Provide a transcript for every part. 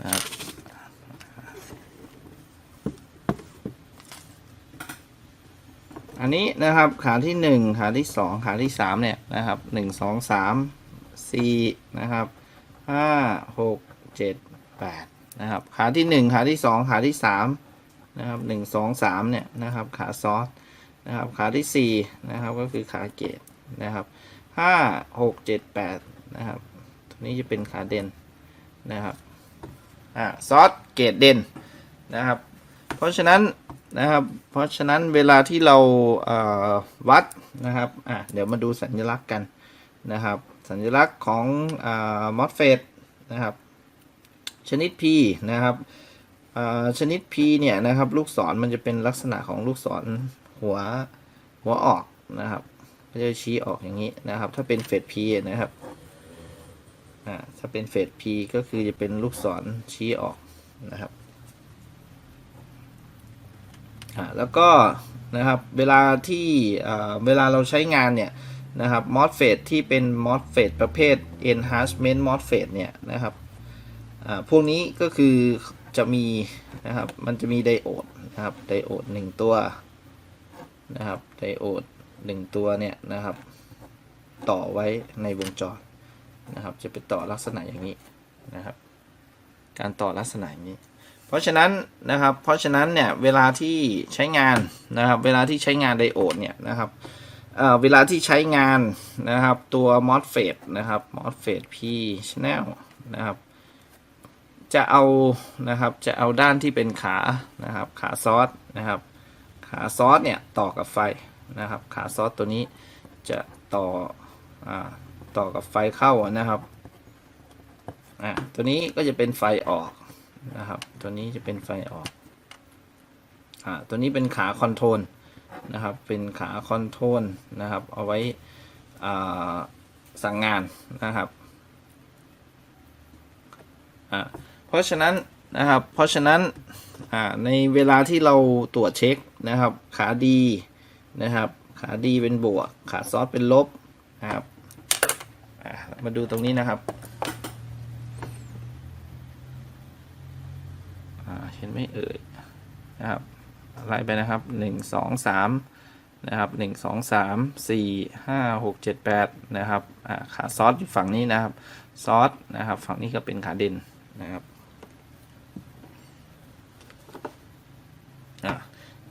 นะครับอันนี้นะครับขาที่หนึ่งขาที่สองขาที่สามเนี่ยนะครับหนึ่งสองสามสี่นะครับห้าหกเจ็ดแปดนะครับ ขาที่หนึ่งขาที่สองขาที่สามนะครับหนึ่งสองสามเนี่ยนะครับ ขาซอสนะครับ ขาที่สี่นะครับก็คือขาเกตนะครับห้าหกเจ็ดแปดนะครับ ตัวนี้จะเป็นขาเด่นนะครับ อ่าซอสเกตเด่นนะครับ เพราะฉะนั้นนะครับ เพราะฉะนั้นเวลาที่เราเวัดนะครับอะเดี๋ยวมาดูสัญลักษณ์กันนะครับ สัญลักษณ์ของมอสเฟตนะครับ ชนิด P นะครับชนิด P เนี่ยนะครับ ลูกศรมันจะเป็นลักษณะของลูกศรหัวหัวออกนะครับก็จะชี้ออกอย่างนี้นะครับ ถ้าเป็นเฟส P นะครับ อ่าถ้าเป็นเฟส P ก็คือจะเป็นลูกศรชี้ออกนะครับอ่าแล้วก็นะครับเวลาที่เวลาเราใช้งานเนี่ยนะครับ MOSFET ที่เป็น MOSFET ประเภท enhancement MOSFET เนี่ยนะครับพวกนี้ก็คือจะมีนะครับมันจะมีไดโอดนะครับไดโอดหนึ่งตัวนะครับไดโอดหนึ่งตัวเนี่ยนะครับต่อไว้ในวงจร นะครับ จะเป็นต่อลักษณะอย่างนี้นะครับ การต่อลักษณะอย่างนี้ เพราะฉะนั้นนะครับ เพราะฉะนั้นเนี่ยเวลาที่ใช้งานนะครับ เวลาที่ใช้งานไดโอดเนี่ยนะครับเเวลาที่ใช้งานนะครับตัว MOSFET นะครับ MOSFET P channel นะครับ จะเอานะครับจะเอาด้านที่เป็นขานะครับ ขาซอสนะครับ ขาซอสเนี่ยต่อกับไฟนะครับ ขาซอสตัวนี้จะต่ออ ต่อกับไฟเข้านะครับอ่าตัวนี้ก็จะเป็นไฟออกนะครับ ตัวนี้จะเป็นไฟออกอ่าตัวนี้เป็นขาคอนโทรลนะครับ เป็นขาคอนโทรลนะครับ เอาไว้อ่าสั่งงานนะครับอ่าเพราะฉะนั้นนะครับ เพราะฉะนั้นอ่าในเวลาที่เราตรวจเช็คนะครับ ขาดีนะครับ ขาดีเป็นบวก ขาซอสเป็นลบนะครับ มาดูตรงนี้นะครับเห็นไหมเอ่ยนะครับไล่ไปนะครับหนึ่งสองสามนะครับหนึ่งสองสามสี่ห้าหกเจ็ดแปดนะครับขาซอสอยู่ฝั่งนี้นะครับ ซอสนะครับ ฝั่งนี้ก็เป็นขาเด่นนะครับอ่า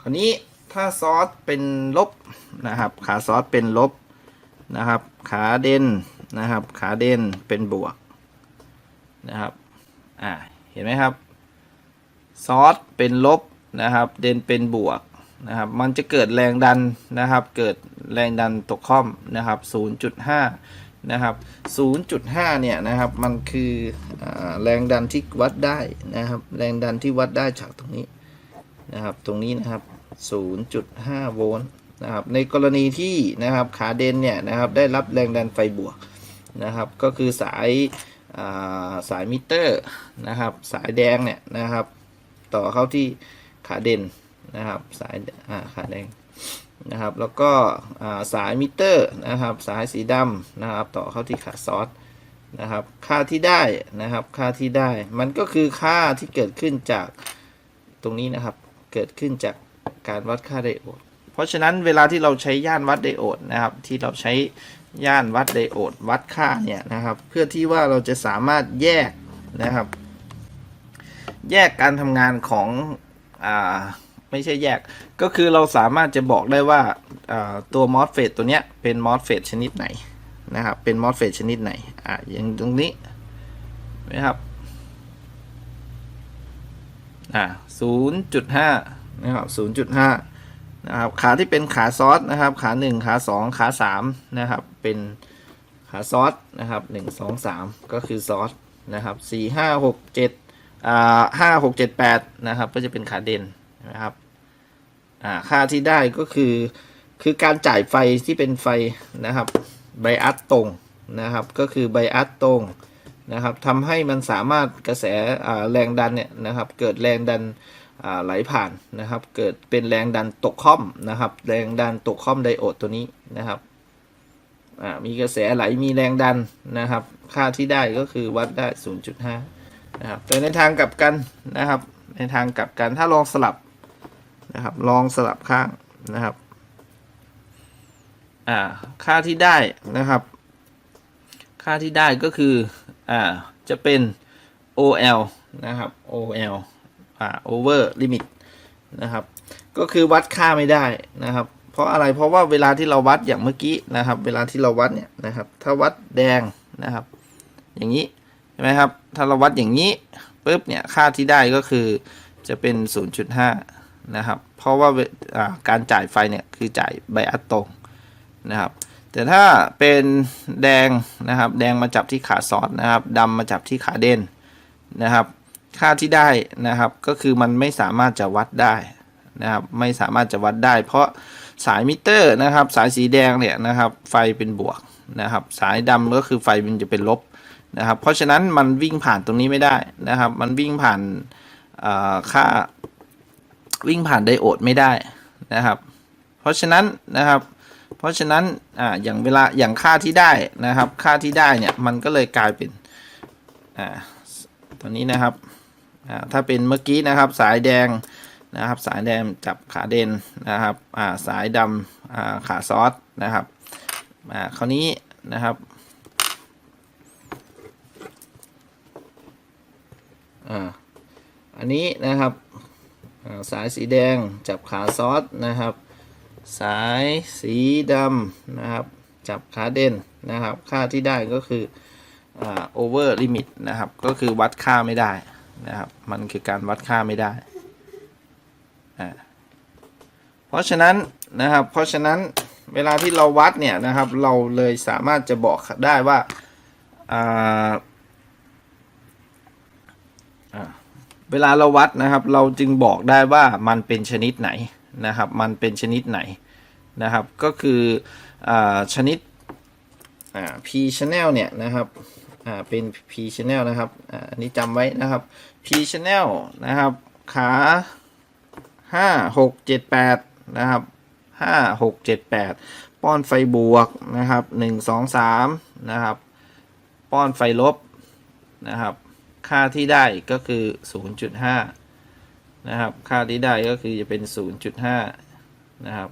คราวนี้ถ้าซอสเป็นลบนะครับ ขาซอสเป็นลบนะครับ ขาเด่น นะครับ ขาเด่นเป็นบวกนะครับอ่าเห็นไหมครับซอสเป็นลบนะครับ เด่นเป็นบวกนะครับ มันจะเกิดแรงดันนะครับ เกิดแรงดันตกค่อมนะครับ 0.5 นะครับ 0.5 เนี่ยนะครับ มันคืออแรงดันที่วัดได้นะครับ แรงดันที่วัดได้จากตรงนี้นะครับ ตรงนี้นะครับ 0.5 โวลต์นะครับ ในกรณีที่นะครับขาเด่นเนี่ยนะครับ ได้รับแรงดันไฟบวก นะครับ ก็คือสายาสายมิเตอร์นะครับ สายแดงเนี่ยนะครับ ต่อเข้าที่ขาเด่นนะครับ สายาขาแดงนะครับ แล้วก็าสายมิเตอร์นะครับ สายสีดำนะครับ ต่อเข้าที่ขาซอสนะครับ ค่าที่ได้นะครับ ค่าที่ได้ มันก็คือค่าที่เกิดขึ้นจากตรงนี้นะครับ เกิดขึ้นจากการวัดค่าไดโอด เพราะฉะนั้นเวลาที่เราใช้ย่านวัดไดโอดนะครับ ที่เราใช้ ย่านวัดไดโอดวัดค่าเนี่ยนะครับ เพื่อที่ว่าเราจะสามารถแยกนะครับ แยกการทำงานของอ่าไม่ใช่แยก ก็คือเราสามารถจะบอกได้ว่าตัวมอสเฟตตัวเนี้ยเป็นมอสเฟตชนิดไหนนะครับ เป็นมอสเฟตชนิดไหนอ่าอย่างตรงนี้นะครับอ่าศูนย์จุดห้านะครับศู นะครับขาที่เป็นขาซอสนะครับ ขาหนึ่งขาสองขาสามนะครับ เป็นขาซอสนะครับหนึ่งสองสามก็คือซอสนะครับสี่ห้าหกเจ็ดอ่าห้าหกเจ็ดแปดนะครับ ก็จะเป็นขาเด่นนะครับอ่าค่าที่ได้ก็คือคือการจ่ายไฟที่เป็นไฟนะครับไบอัสตรงนะครับ ก็คือไบอัสตรงนะครับทำให้มันสามารถกระแสแรงดันเนี่ยนะครับ เกิดแรงดัน ไหลผ่านนะครับ เกิดเป็นแรงดันตกค่อมนะครับ แรงดันตกค่อมไดโอดตัวนี้นะครับมีกระแสไหลมีแรงดันนะครับ ค่าที่ได้ก็คือวัดได้ 0.5 นะครับ แต่ในทางกลับกันนะครับ ในทางกลับกันถ้าลองสลับนะครับ ลองสลับข้างนะครับค่าที่ได้นะครับ ค่าที่ได้ก็คืออจะเป็น OL นะครับ OL อ่า over limit นะครับ ก็คือวัดค่าไม่ได้นะครับ เพราะอะไรเพราะว่าเวลาที่เราวัดอย่างเมื่อกี้นะครับ เวลาที่เราวัดเนี่ยนะครับ ถ้าวัดแดงนะครับ อย่างนี้ใช่ไหมครับ ถ้าเราวัดอย่างนี้ปุ๊บเนี่ยค่าที่ได้ก็คือจะเป็น 0.5 นะครับ เพราะว่าาการจ่ายไฟเนี่ยคือจ่ายไบอัตตรงนะครับแต่ถ้าเป็นแดงนะครับ แดงมาจับที่ขาซอสนะครับดำมาจับที่ขาเด่นนะครับ ค่าที่ได้นะครับก็คือมันไม่สามารถจะวัดได้นะครับไม่สามารถจะวัดได้ เพราะสายมิเตอร์นะครับ สายสีแดงเนี่ยนะครับไฟเป็นบวกนะครับ สายดำก็คือไฟมันจะเป็นลบนะครับ เพราะฉะนั้นมันวิ่งผ่านตรงนี้ไม่ได้นะครับ มันวิ่งผ่านค่าวิ่งผ่านไดโอดไม่ได้นะครับ เพราะฉะนั้นนะครับ เพราะฉะนั้นอ่าอย่างเวลาอย่างค่าที่ได้นะครับ ค่าที่ได้เนี่ยมันก็เลยกลายเป็นอ่าตัวนี้นะครับ อ่าถ้าเป็นเมื่อกี้นะครับสายแดงนะครับสายแดงจับขาเด่นนะครับอ่าสายดำอ่าขาซอสนะครับอ่าคราวนี้นะครับอ่าอันนี้นะครับาสายสีแดงจับขาซอสนะครับ สายสีดำนะครับ จับขาเด่นนะครับ ค่าที่ได้ก็คือโอ่า over limit นะครับ ก็คือวัดค่าไม่ได้ นะครับ มันคือการวัดค่าไม่ได้อ่าเพราะฉะนั้นนะครับ เพราะฉะนั้นเวลาที่เราวัดเนี่ยนะครับ เราเลยสามารถจะบอกได้ว่าอ่าเวลาเราวัดนะครับ เราจึงบอกได้ว่ามันเป็นชนิดไหนนะครับ มันเป็นชนิดไหนนะครับ ก็คืออชนิด P channel เนี่ยนะครับอ่าเป็น P channel นะครับอ่าอันนี้จำไว้นะครับ P channel นะครับ ขาห้าหกเจ็ดแปดนะครับห้าหกเจ็ดแปดป้อนไฟบวกนะครับหนึ่งสองสามนะครับ ป้อนไฟลบนะครับ ค่าที่ได้ก็คือ 0.5 นะครับ ค่าที่ได้ก็คือจะเป็น 0.5 นะครับ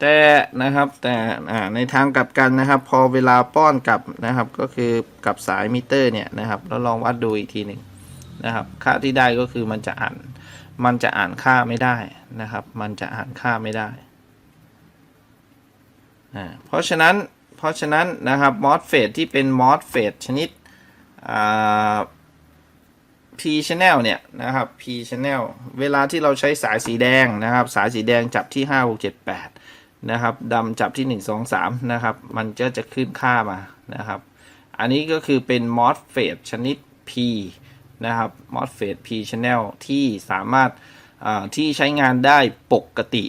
แต่นะครับแต่ในทางกลับกันนะครับ พอเวลาป้อนกลับนะครับ ก็คือกับสายมิเตอร์เนี่ยนะครับแล้วลองวัดดูอีกทีหนึ่งนะครับ ค่าที่ได้ก็คือมันจะอ่านมันจะอ่านค่าไม่ได้นะครับ มันจะอ่านค่าไม่ได้เพราะฉะนั้นเพราะฉะนั้นนะครับมอสเฟตที่เป็นมอสเฟตชนิดอ่า P channel เนี่ยนะครับ P channel เวลาที่เราใช้สายสีแดงนะครับ สายสีแดงจับที่ 5 6 7 8 นะครับดำจับที่ 1 2 3 นะครับ มันจะจะขึ้นค่ามานะครับ อันนี้ก็คือเป็น MOSFET ชนิด P นะครับ MOSFET P channel ที่สามารถที่ใช้งานได้ปกติ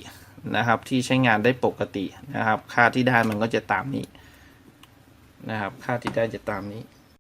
นะครับ ที่ใช้งานได้ปกตินะครับ ค่าที่ได้มันก็จะตามนี้นะครับ ค่าที่ได้จะตามนี้